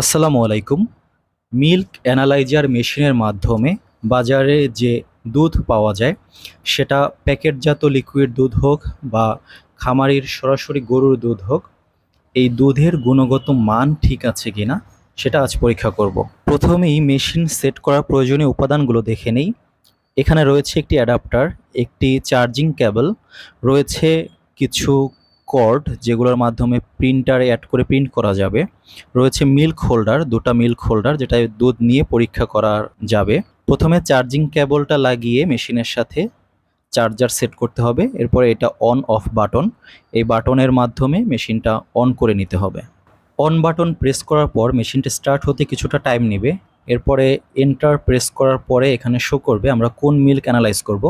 আসসালামু আলাইকুম। Milk analyser মেশিনের মাধ্যমে বাজারে যে দুধ পাওয়া যায়, সেটা প্যাকেটজাত লিকুইড দুধ হোক বা খামারির সরাসরি গরুর দুধ হোক, এই দুধের গুণগত মান ঠিক আছে কিনা সেটা আজ পরীক্ষা করব। প্রথমেই মেশিন সেট করার প্রয়োজনীয় উপাদানগুলো দেখে নেই। এখানে রয়েছে একটি অ্যাডাপ্টার, একটি চার্জিং কেবল রয়েছে কিছু কর্ড যেগুলোর মাধ্যমে প্রিন্টারে অ্যাড করে প্রিন্ট করা যাবে, রয়েছে মিল্ক হোল্ডার দুটো মিল্ক হোল্ডার যেটা দুধ নিয়ে পরীক্ষা করা যাবে। প্রথমে চার্জিং কেবলটা লাগিয়ে মেশিনের সাথে চার্জার সেট করতে হবে, এরপরে এটা অন অফ বাটন এই বাটনের মাধ্যমে মেশিনটা অন করে নিতে হবে। অন বাটন প্রেস করার পর মেশিনটা স্টার্ট হতে কিছুটা টাইম নেবে, এরপরে এন্টার প্রেস করার পরে এখানে শো করবে আমরা কোন মিল্ক অ্যানালাইজ করব,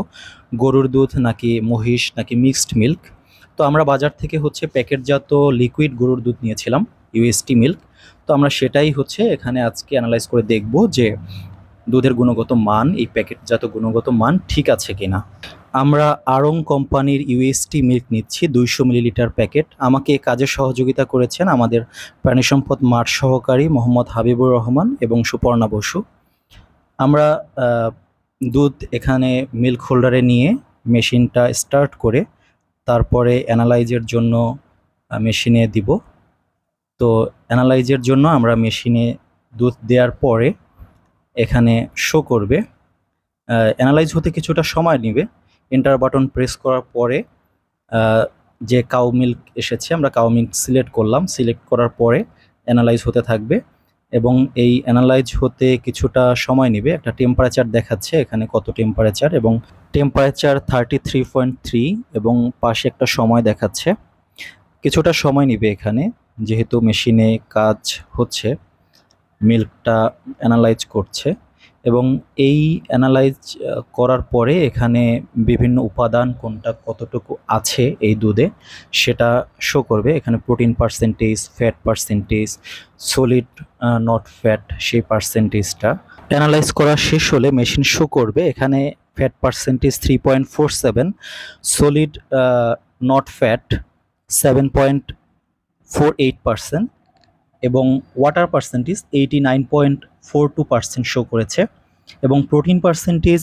গরুর দুধ নাকি মহিষ নাকি মিক্সড মিল্ক তো আমরা বাজার থেকে হচ্ছে প্যাকেটজাত লিকুইড গরুর দুধ নিয়েছিলাম ইউএসটি মিল্ক তো আমরা সেটাই হচ্ছে এখানে আজকে অ্যানালাইজ করে দেখব যে দুধের গুণগত মান, এই প্যাকেটজাত গুণগত মান ঠিক আছে কিনা। আমরা আড়ং কোম্পানির ইউএসটি মিল্ক নিচ্ছি, দুইশো মিলিলিটার প্যাকেট। আমাকে কাজে সহযোগিতা করেছেন আমাদের প্রাণী সম্পদ মাঠ সহকারী মোহাম্মদ হাবিবুর রহমান এবং সুপর্ণা বসু। আমরা দুধ এখানে মিল্ক হোল্ডারে নিয়ে মেশিনটা স্টার্ট করে তারপরে অ্যানালাইজের জন্য মেশিনে দিব। তো অ্যানালাইজের জন্য আমরা মেশিনে দুধ দেওয়ার পরে এখানে শো করবে। অ্যানালাইজ হতে কিছুটা সময় নেবে। এন্টার বাটন প্রেস করার পরে যে কাউ মিল্ক এসেছে, আমরা কাউ মিল্ক সিলেক্ট করলাম। সিলেক্ট করার পরে অ্যানালাইজ হতে থাকবে। এবং এই অ্যানালাইজ হতে কিছুটা সময় নেবে। একটা টেম্পারেচার দেখাচ্ছে এখানে কত টেম্পারেচার এবং temperature thirty three point three এবং পাশে একটা সময় দেখাচ্ছে। কিছুটা সময় নেবে এখানে, যেহেতু মেশিনে কাজ হচ্ছে মিল্কটা অ্যানালাইজ করছে। এবং এই অ্যানালাইজ করার পরে এখানে বিভিন্ন উপাদান কোনটা কতটুকু আছে এই দুধে সেটা শো করবে। এখানে protein percentage fat percentage solid not fat সেই পার্সেন্টেজটা অ্যানালাইজ করা শেষ হলে মেশিন শো করবে। এখানে fat percentage three point four seven solid not fat seven point four eight percent এবং water percentage eighty nine point four two percent show করেছে। এবং protein percentage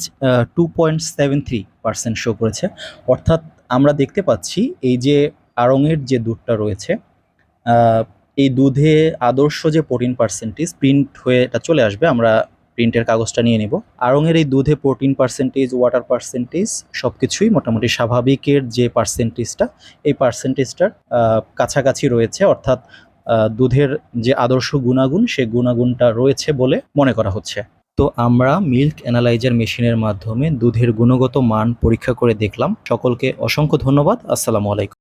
two point seven three percent show করেছে। অর্থাৎ আমরা দেখতে পাচ্ছি এই যে আড়ংয়ের যে দুধটা রয়েছে এই দুধে আদর্শ যে প্রোটিন পার্সেন্টেজ প্রিন্ট হয়ে এটা চলে আসবে, আমরা প্রিন্টের কাগজটা নিয়ে নেব। আড়ংয়ের এই দুধে প্রোটিন পার্সেন্টেজ ওয়াটার পার্সেন্টেজ সব কিছুই মোটামুটি স্বাভাবিকের যে পার্সেন্টেজটা, এই পার্সেন্টেজটার কাছাকাছি রয়েছে। অর্থাৎ দুধের যে আদর্শ গুণাগুণ সেই গুণাগুণটা রয়েছে বলে মনে করা হচ্ছে। তো আমরা মিল্ক অ্যানালাইজার মেশিনের মাধ্যমে দুধের গুণগত মান পরীক্ষা করে দেখলাম। সকলকে অসংখ্য ধন্যবাদ। আসসালামু আলাইকুম।